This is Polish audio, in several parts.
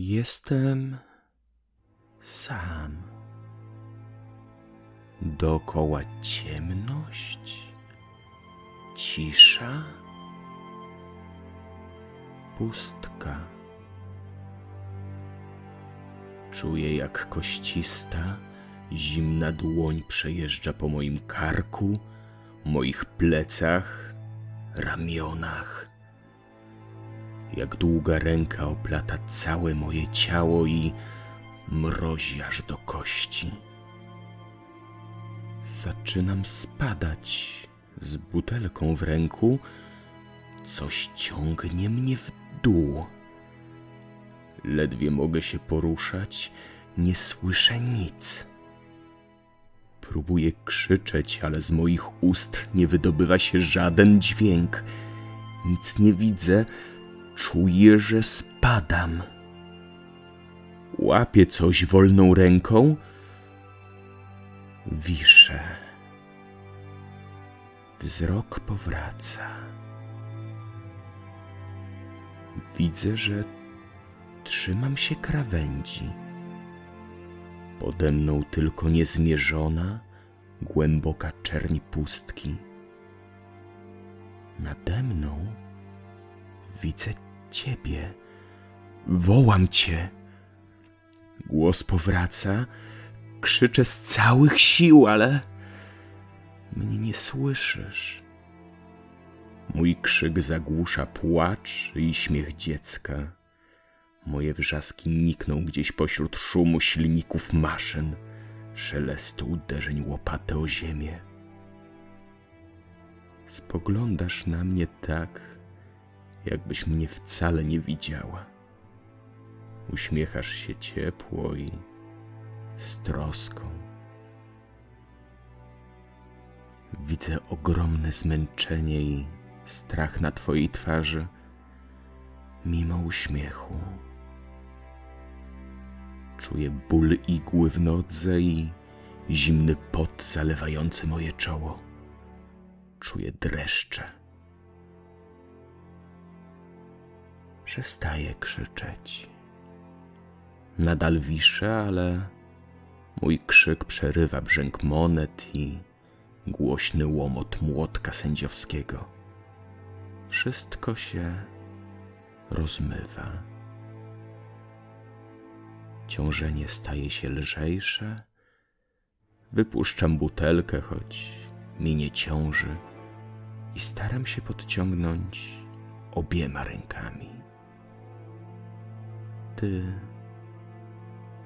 Jestem sam. Dokoła ciemność, cisza, pustka. Czuję, jak koścista, zimna dłoń przejeżdża po moim karku, moich plecach, ramionach. Jak długa ręka oplata całe moje ciało i mrozi aż do kości. Zaczynam spadać z butelką w ręku. Coś ciągnie mnie w dół. Ledwie mogę się poruszać, nie słyszę nic. Próbuję krzyczeć, ale z moich ust nie wydobywa się żaden dźwięk. Nic nie widzę, czuję, że spadam. Łapię coś wolną ręką. Wiszę. Wzrok powraca. Widzę, że trzymam się krawędzi. Pode mną tylko niezmierzona, głęboka czerń pustki. Nade mną widzę ciebie. Wołam cię. Głos powraca, krzyczę z całych sił, ale mnie nie słyszysz. Mój krzyk zagłusza płacz i śmiech dziecka. Moje wrzaski nikną gdzieś pośród szumu silników maszyn, szelestu uderzeń łopaty o ziemię. Spoglądasz na mnie tak, jakbyś mnie wcale nie widziała. Uśmiechasz się ciepło i z troską. Widzę ogromne zmęczenie i strach na twojej twarzy, mimo uśmiechu. Czuję ból igły w nodze i zimny pot zalewający moje czoło. Czuję dreszcze. Przestaję krzyczeć. Nadal wiszę, ale mój krzyk przerywa brzęk monet i głośny łomot młotka sędziowskiego. Wszystko się rozmywa. Ciążenie staje się lżejsze. Wypuszczam butelkę, choć mi nie ciąży, i staram się podciągnąć obiema rękami. Ty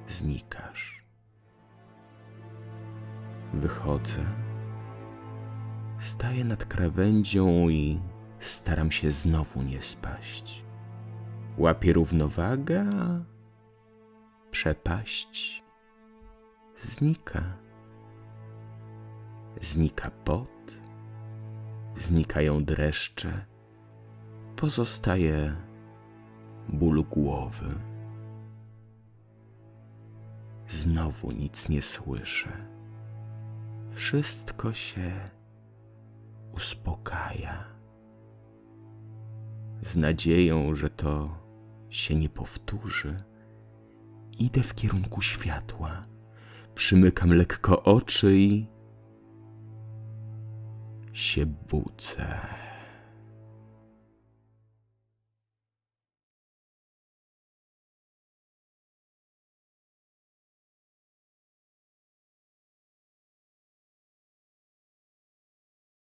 znikasz. Wychodzę, staję nad krawędzią i staram się znowu nie spaść. Łapię równowagę, przepaść znika. Znika pot, znikają dreszcze, pozostaje ból głowy. Znowu nic nie słyszę. Wszystko się uspokaja. Z nadzieją, że to się nie powtórzy Idę w kierunku światła. Przymykam lekko oczy i się budzę.